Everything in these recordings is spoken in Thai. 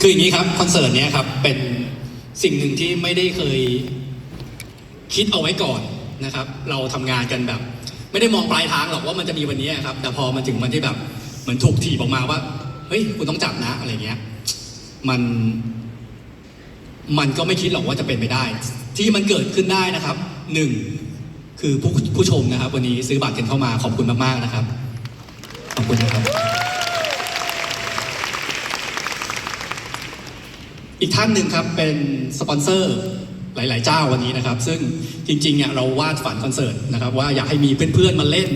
คืออย่างนี้ครับคอนเสิร์ตเนี้ยครับเป็นสิ่งหนึ่งที่ไม่ได้เคยคิดเอาไว้ก่อนนะครับ เราทำงานกันแบบ ไม่ได้มองปลายทางหรอกว่ามันจะมีวันนี้ครับ แต่พอมันถึงวันที่แบบเหมือนถูกถีบออกมาว่าเฮ้ยคุณต้องจับนะอะไรเงี้ย มัน มันก็ไม่คิดหรอกว่าจะเป็นไปได้ ที่มันเกิดขึ้นได้นะครับหนึ่งคือผู้ผู้ชมนะครับ วันนี้ซื้อบัตรกันเข้ามาขอบคุณมากๆนะครับ ขอบคุณนะครับ อีกท่านหนึ่งครับเป็นสปอนเซอร์หลาย ๆ เจ้าวันนี้นะครับ ซึ่งจริงๆเนี่ยเราวาดฝันคอนเสิร์ตนะครับว่าอยากให้มีเพื่อน ๆ มาเล่น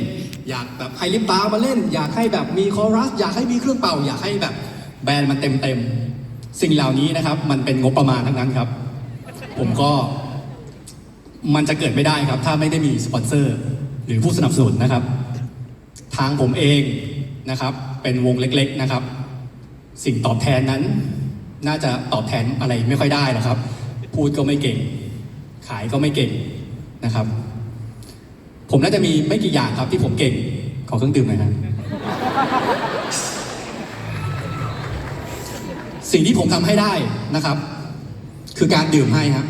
อยากแบบให้ลิปตามาเล่น อยากให้แบบมีคอรัส อยากให้มีเครื่องเป่า อยากให้แบบแบรนด์มันเต็ม ๆ สิ่งเหล่านี้นะครับ มันเป็นงบประมาณทั้งนั้นครับ ผมก็มันจะเกิดไม่ได้ครับ ถ้าไม่ได้มีสปอนเซอร์ หรือผู้สนับสนุนนะครับ ทางผมเองนะครับ เป็นวงเล็ก ๆ นะครับ สิ่งตอบแทนนั้น น่าจะตอบแทนอะไรไม่ค่อยได้หรอกครับ พูดก็ไม่เก่ง ขายก็ไม่เก่งนะครับ ผมน่าจะมีไม่กี่อย่างครับที่ผมเก่ง ขอเครื่องดื่มหน่อยนะสิ่งที่ผมทำให้ได้นะครับ คือการดื่มให้ครับ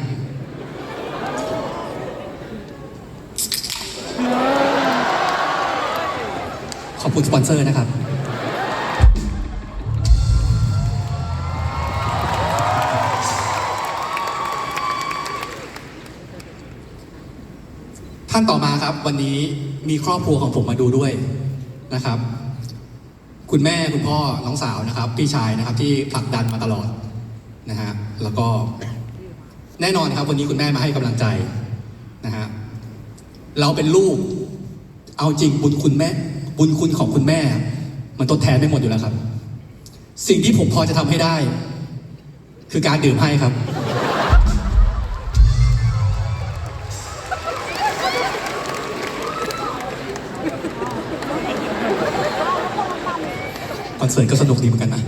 ขอบคุณสปอนเซอร์นะครับ ท่านต่อมาครับ วันนี้มีครอบครัวของผมมาดูด้วยนะครับ คุณแม่คุณพ่อน้องสาวนะครับ พี่ชายนะครับที่ผลักดันมาตลอดนะฮะแล้วก็แน่นอนครับ วันนี้คุณแม่มาให้กำลังใจนะฮะเราเป็นลูก เอาจริงบุญคุณแม่ บุญคุณของคุณแม่ มันทดแทนไม่หมดอยู่แล้วครับ สิ่งที่ผมพอจะทำให้ได้ คือการดื่มให้ครับ สิร์ตก็สนุกดีเหมือนกันนะ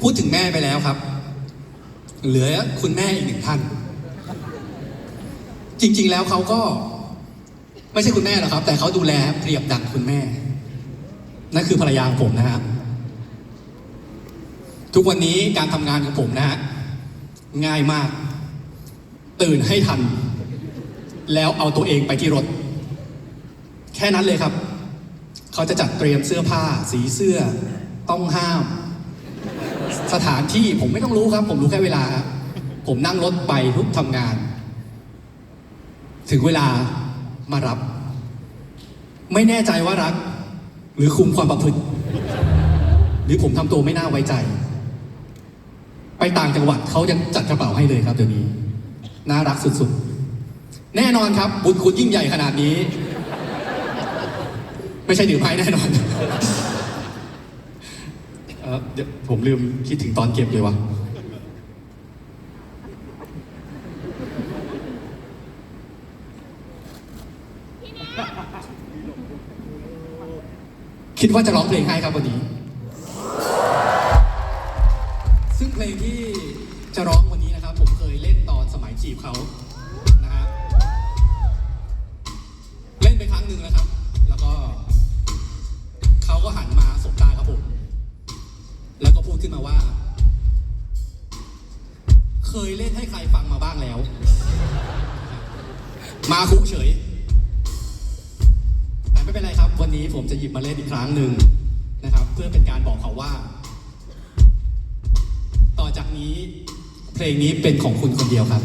พูดถึงแม่ไปแล้วครับ เหลือคุณแม่อีกหนึ่งท่าน จริง ๆ แล้วเขาก็ ไม่ใช่คุณแม่หรอกครับ แต่เขาดูแลเปรียบดังคุณแม่ นั่นคือภรรยาของผมนะฮะทุกวันนี้การทำงานของผมนะฮะง่ายมาก ตื่นให้ทัน แล้วเอาตัวเองไปที่รถ แค่นั้นเลยครับ เขาจะจัดเตรียมเสื้อผ้า สีเสื้อ ต้องห้าม สถานที่ผมไม่ต้องรู้ครับ ผมรู้แค่เวลาครับผมนั่งรถไปทุกทำงาน ถึงเวลามารับ ไม่แน่ใจว่ารัก หรือคุมความประพฤติ หรือผมทำตัวไม่น่าไว้ใจ ไปต่างจังหวัดเขายังจัดกระเป๋าให้เลยครับเดี๋ยวนี้ น่ารักสุดๆ แน่นอนครับ บุญคุณยิ่งใหญ่ขนาดนี้ ไม่ใช่ดื่มไพ่แน่นอนเออเดี๋ยวผมลืมคิดถึงตอนเก็บเลยวะคิดว่าจะร้องเพลงให้ครับวันนี้ ซึ่งเพลงที่จะร้องวันนี้นะครับ ผมเคยเล่นตอนสมัยจีบเขา เคยเล่นให้ใครฟังมาบ้างแล้ว มาคุเฉย แต่ไม่เป็นไรครับ วันนี้ผมจะหยิบมาเล่นอีกครั้งหนึ่งนะครับ เพื่อเป็นการบอกเขาว่า ต่อจากนี้เพลงนี้เป็นของคุณคนเดียวครับ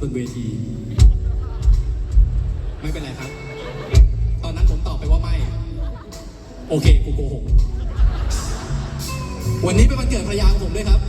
บนเวที ไม่เป็นไรครับ ตอนนั้นผมตอบไปว่าไม่ โอเคกูโกหกวันนี้เป็นวันเกิดภรรยาของผมด้วยครับ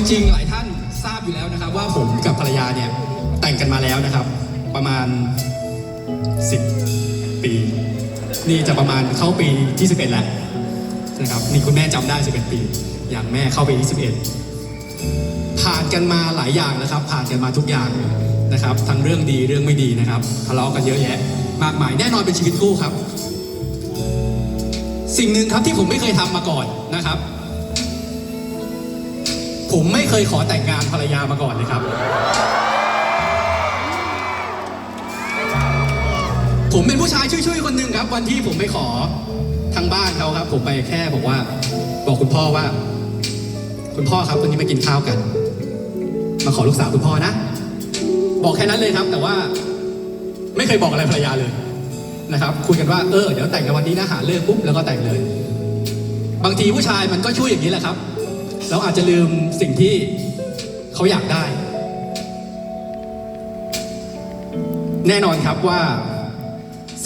จริงหลายท่านทราบอยู่แล้วนะครับ ว่าผมกับภรรยาเนี่ยแต่งกันมาแล้วนะครับ ประมาณ 10 ปี นี่จะประมาณเข้าปีที่11แล้วนะครับนี่คุณแม่จำได้ 11 ปี อย่างแม่เข้าปีที่11ผ่านกันมาหลายอย่างนะครับ ผ่านกันมาทุกอย่างนะครับ ทั้งเรื่องดีเรื่องไม่ดีนะครับทะเลาะกันเยอะแยะ มากมายแน่นอนเป็นชีวิตคู่ครับ สิ่งหนึ่งครับที่ผมไม่เคยทำมาก่อนนะครับ ผมไม่เคยขอแต่งงานภรรยามาก่อนเลยครับ ผมเป็นผู้ชายช่วยๆคนหนึ่งครับ วันที่ผมไปขอทางบ้านเขาครับ ผมไปแค่บอกว่า บอกคุณพ่อว่า คุณพ่อครับวันนี้มากินข้าวกัน มาขอลูกสาวคุณพ่อนะ บอกแค่นั้นเลยครับ แต่ว่าไม่เคยบอกอะไรภรรยาเลยนะครับคุยกันว่าเออเดี๋ยวแต่งกันวันนี้นะหาเลิกปุ๊บแล้วก็แต่งเลย บางทีผู้ชายมันก็ช่วยอย่างนี้แหละครับ เราอาจจะลืมสิ่งที่เขาอยากได้ แน่นอนครับว่า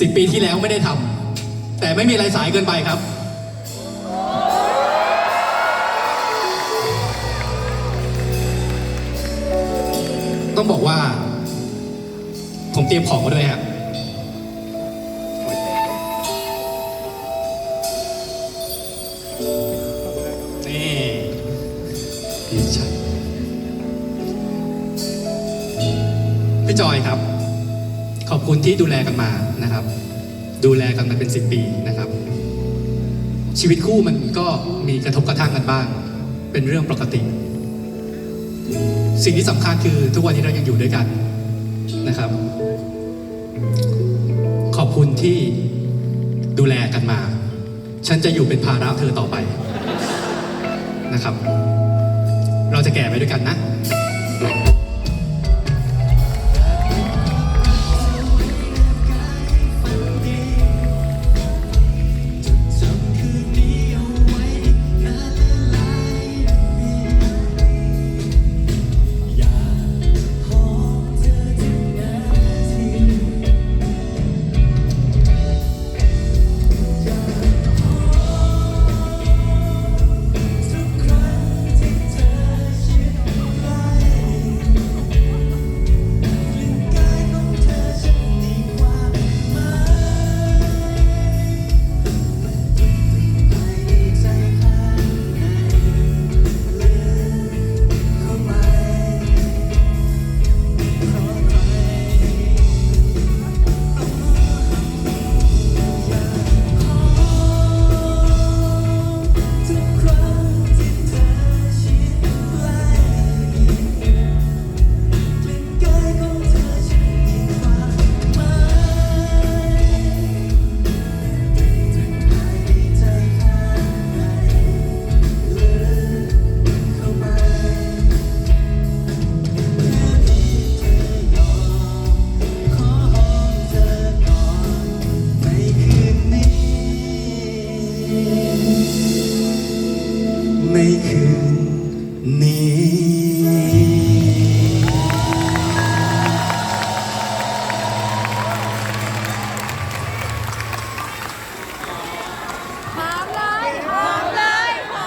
สิบปีที่แล้วไม่ได้ทำแต่ไม่มีอะไรสายเกินไปครับ ต้องบอกว่า ผมเตรียมของมาด้วยครับ พี่จอยครับ ขอบคุณที่ดูแลกันมานะครับ ดูแลกันมาเป็นสิบปีนะครับ ชีวิตคู่มันก็มีกระทบกระทั่งกันบ้าง เป็นเรื่องปกติ สิ่งที่สำคัญคือทุกวันนี้เรายังอยู่ด้วยกันนะครับ ขอบคุณที่ดูแลกันมา ฉันจะอยู่เป็นภาระเธอต่อไปนะครับ เราจะแก่ไปด้วยกันนะ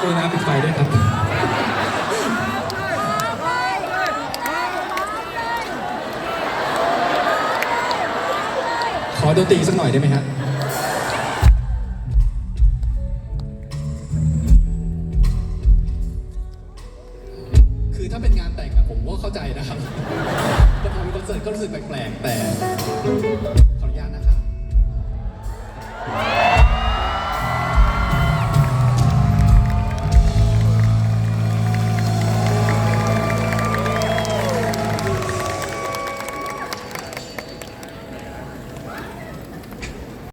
วยน้ปิดไฟด้วยครับ ขอดนตรีสักหน่อยได้ไหมครับคือถ้าเป็นงานแต่งอะผมก็เข้าใจนะครับแต่พอมีคอนเสิร์ตก็รู้สึกแปลกๆแต่